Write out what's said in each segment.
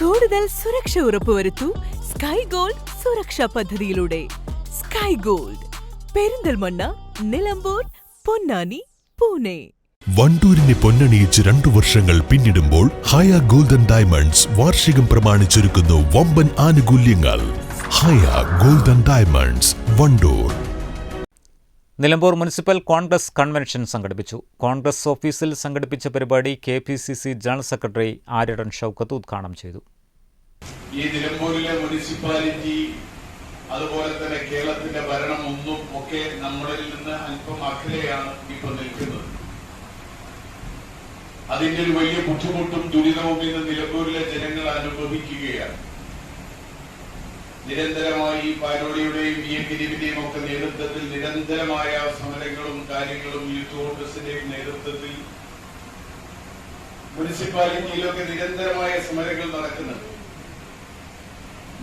കൂടുതൽ സുരക്ഷ ഉറപ്പുവരുത്തൂ sky gold സുരക്ഷാ പദ്ധതിയിലൂടെ. Sky Gold Perinthalmanna Nilambur Ponnani Pune. വണ്ടൂരിനെ പൊന്നണിയിച്ച് രണ്ടു വർഷങ്ങൾ പിന്നിടുമ്പോൾ ഹയ ഗോൾഡൻ ഡയമണ്ട്സ് വാർഷികം പ്രമാണിച്ചൊരുക്കുന്നു വമ്പൻ ആനുകൂല്യങ്ങൾ. Haya golden diamonds Wandoor. Nilambur municipal Congress convention സംഘടിപ്പിച്ചു. കോൺഗ്രസ് ഓഫീസിൽ സംഘടിപ്പിച്ച പരിപാടി K P C C general secretary Aryadan Shoukath ഉദ്ഘാടനം ചെയ്തു. ഈ നിലമ്പൂരിലെ മുനിസിപ്പാലിറ്റി അതുപോലെ തന്നെ കേരളത്തിന്റെ ഭരണം ഒന്നും ഒക്കെ നമ്മളിൽ നിന്ന് അല്പം അകലെയാണ് ഇപ്പൊ നിൽക്കുന്നത്. അതിന്റെ ഒരു വലിയ ബുദ്ധിമുട്ടും ദുരിതവും ഇന്ന് നിലമ്പൂരിലെ ജനങ്ങൾ അനുഭവിക്കുകയാണ്. നിരന്തരമായി ഈ പാരോളിയുടെയും വി എ ഒക്കെ നേതൃത്വത്തിൽ നിരന്തരമായ സമരങ്ങളും കാര്യങ്ങളും യൂത്ത് കോൺഗ്രസിന്റെയും നേതൃത്വത്തിൽ മുനിസിപ്പാലിറ്റിയിലൊക്കെ നിരന്തരമായ സമരങ്ങൾ നടക്കുന്നുണ്ട്.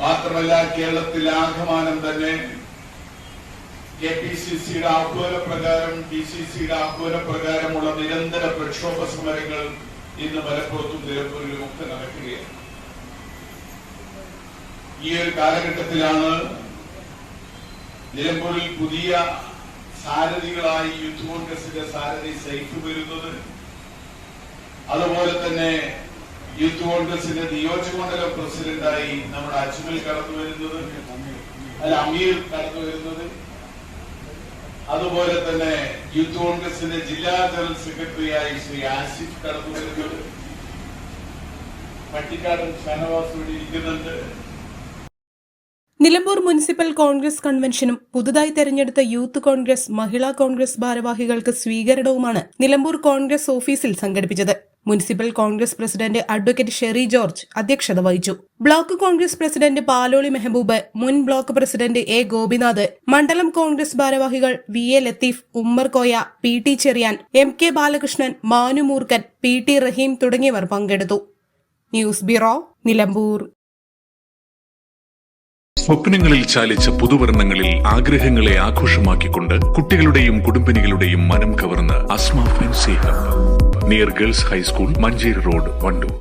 മാത്രമല്ല കേരളത്തിൽ ആകമാനം തന്നെ കെ പി സി സിയുടെ ആഹ്വാനപ്രകാരം ഡി സി സിയുടെ ആഹ്വാനപ്രകാരമുള്ള നിരന്തര പ്രക്ഷോഭ സമരങ്ങൾ ഇന്ന് മലപ്പുറത്തും നിലമ്പൂരിലും ഒക്കെ നടക്കുകയാണ്. ഈ ഒരു കാലഘട്ടത്തിലാണ് നിലമ്പൂരിൽ പുതിയ സാരഥികളായി യൂത്ത് കോൺഗ്രസിന്റെ സാരഥി സൈഫ് വരുന്നത്. അതുപോലെ തന്നെ യൂത്ത് കോൺഗ്രസിന്റെ നിയോജകമണ്ഡലം പ്രസിഡന്റായി നമ്മുടെ അജ്മൽ കടന്നു വരുന്നത്. അല്ല അമീർ കടന്നു വരുന്നത്. അതുപോലെ തന്നെ യൂത്ത് കോൺഗ്രസിന്റെ ജില്ലാ ജനറൽ സെക്രട്ടറിയായി ശ്രീ ആസിഫ് കടന്നു വരുന്നത്. പട്ടിക്കാടൻ ഷാനവാസ് ഇവിടെ ഇരിക്കുന്നുണ്ട്. നിലമ്പൂർ മുനിസിപ്പൽ കോൺഗ്രസ് കൺവെൻഷനും പുതുതായി തെരഞ്ഞെടുത്ത യൂത്ത് കോൺഗ്രസ് മഹിളാ കോൺഗ്രസ് ഭാരവാഹികൾക്ക് സ്വീകരണവുമാണ് നിലമ്പൂർ കോൺഗ്രസ് ഓഫീസിൽ സംഘടിപ്പിച്ചത്. Municipal Congress president advocate Sherry George അധ്യക്ഷത വഹിച്ചു. ബ്ലോക്ക് കോൺഗ്രസ് പ്രസിഡന്റ് പാലോളി മെഹബൂബ് മുൻ ബ്ലോക്ക് പ്രസിഡന്റ് എ ഗോപിനാഥ് മണ്ഡലം കോൺഗ്രസ് ഭാരവാഹികൾ V A Latheef Ummer Koya P T Cheriyan M K Balakrishnan Manu Moorkkan P T Raheem തുടങ്ങിയവർ പങ്കെടുത്തു. News bureau Nilambur. സ്വപ്നങ്ങളിൽ ചാലിച്ച പുതുവർണങ്ങളിൽ ആഗ്രഹങ്ങളെ ആഘോഷമാക്കിക്കൊണ്ട് കുട്ടികളുടെയും കുടുംബിനികളുടെയും മനം കവർന്ന് Asma fancy hub. Near girls high school Manjeri road Wandoor